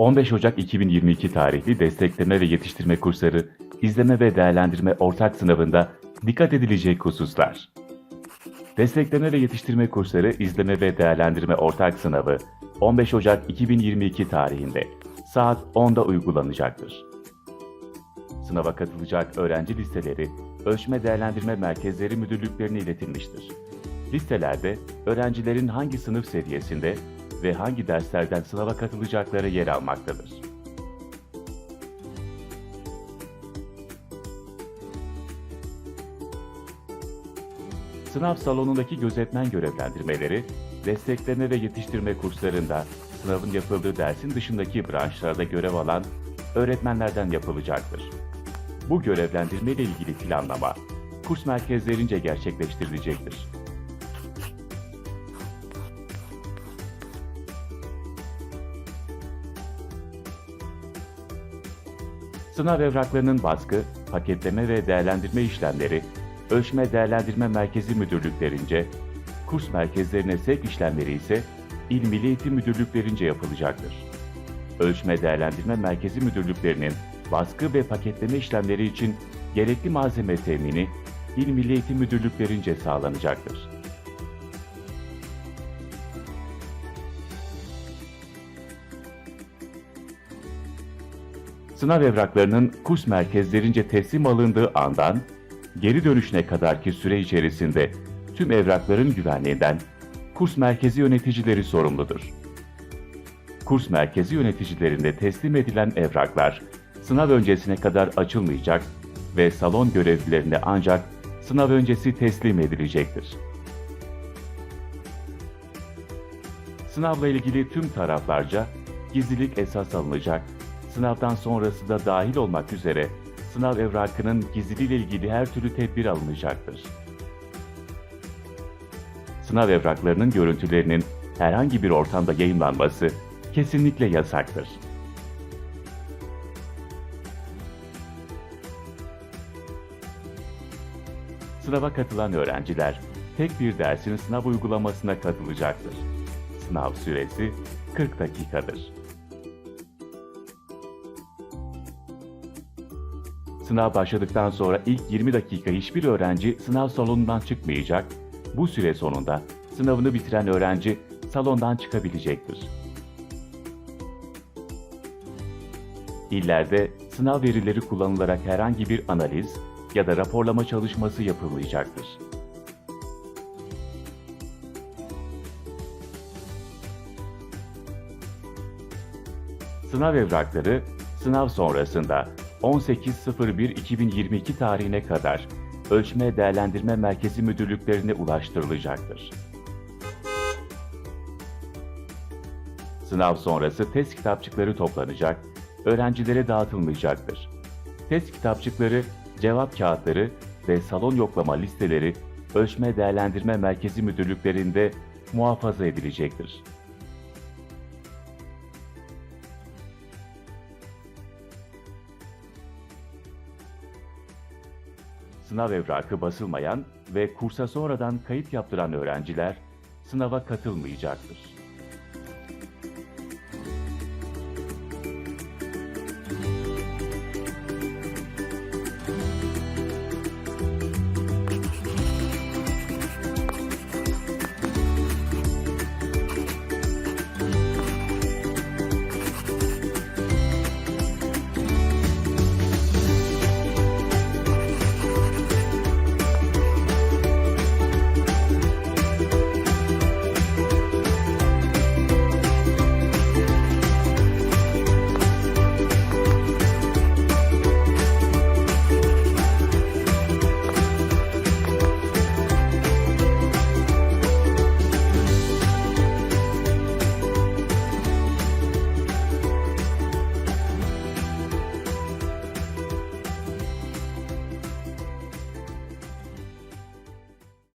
15 Ocak 2022 tarihli destekleme ve yetiştirme kursları, izleme ve değerlendirme ortak sınavında dikkat edilecek hususlar. Destekleme ve yetiştirme kursları, izleme ve değerlendirme ortak sınavı 15 Ocak 2022 tarihinde saat 10'da uygulanacaktır. Sınava katılacak öğrenci listeleri Ölçme Değerlendirme Merkezleri Müdürlüklerine iletilmiştir. Listelerde öğrencilerin hangi sınıf seviyesinde ve hangi derslerden sınava katılacakları yer almaktadır. Sınav salonundaki gözetmen görevlendirmeleri, destekleme ve yetiştirme kurslarında sınavın yapıldığı dersin dışındaki branşlarda görev alan öğretmenlerden yapılacaktır. Bu görevlendirme ile ilgili planlama, kurs merkezlerince gerçekleştirilecektir. Sınav evraklarının baskı, paketleme ve değerlendirme işlemleri, Ölçme Değerlendirme Merkezi Müdürlüklerince, kurs merkezlerine sevk işlemleri ise İl Milli Eğitim Müdürlüklerince yapılacaktır. Ölçme Değerlendirme Merkezi Müdürlüklerinin baskı ve paketleme işlemleri için gerekli malzeme temini İl Milli Eğitim Müdürlüklerince sağlanacaktır. Sınav evraklarının kurs merkezlerince teslim alındığı andan geri dönüşüne kadarki süre içerisinde tüm evrakların güvenliğinden kurs merkezi yöneticileri sorumludur. Kurs merkezi yöneticilerinde teslim edilen evraklar sınav öncesine kadar açılmayacak ve salon görevlilerine ancak sınav öncesi teslim edilecektir. Sınavla ilgili tüm taraflarca gizlilik esas alınacak, sınavdan sonrası da dahil olmak üzere sınav evrakının gizliliğiyle ilgili her türlü tedbir alınacaktır. Sınav evraklarının görüntülerinin herhangi bir ortamda yayınlanması kesinlikle yasaktır. Sınava katılan öğrenciler tek bir dersin sınav uygulamasına katılacaktır. Sınav süresi 40 dakikadır. Sınav başladıktan sonra ilk 20 dakika hiçbir öğrenci sınav salonundan çıkmayacak. Bu süre sonunda sınavını bitiren öğrenci salondan çıkabilecektir. İllerde sınav verileri kullanılarak herhangi bir analiz ya da raporlama çalışması yapılmayacaktır. Sınav evrakları sınav sonrasında 18.01.2022 tarihine kadar Ölçme Değerlendirme Merkezi Müdürlüklerine ulaştırılacaktır. Sınav sonrası test kitapçıkları toplanacak, öğrencilere dağıtılmayacaktır. Test kitapçıkları, cevap kağıtları ve salon yoklama listeleri Ölçme Değerlendirme Merkezi Müdürlüklerinde muhafaza edilecektir. Sınav evrakı basılmayan ve kursa sonradan kayıt yaptıran öğrenciler sınava katılmayacaktır.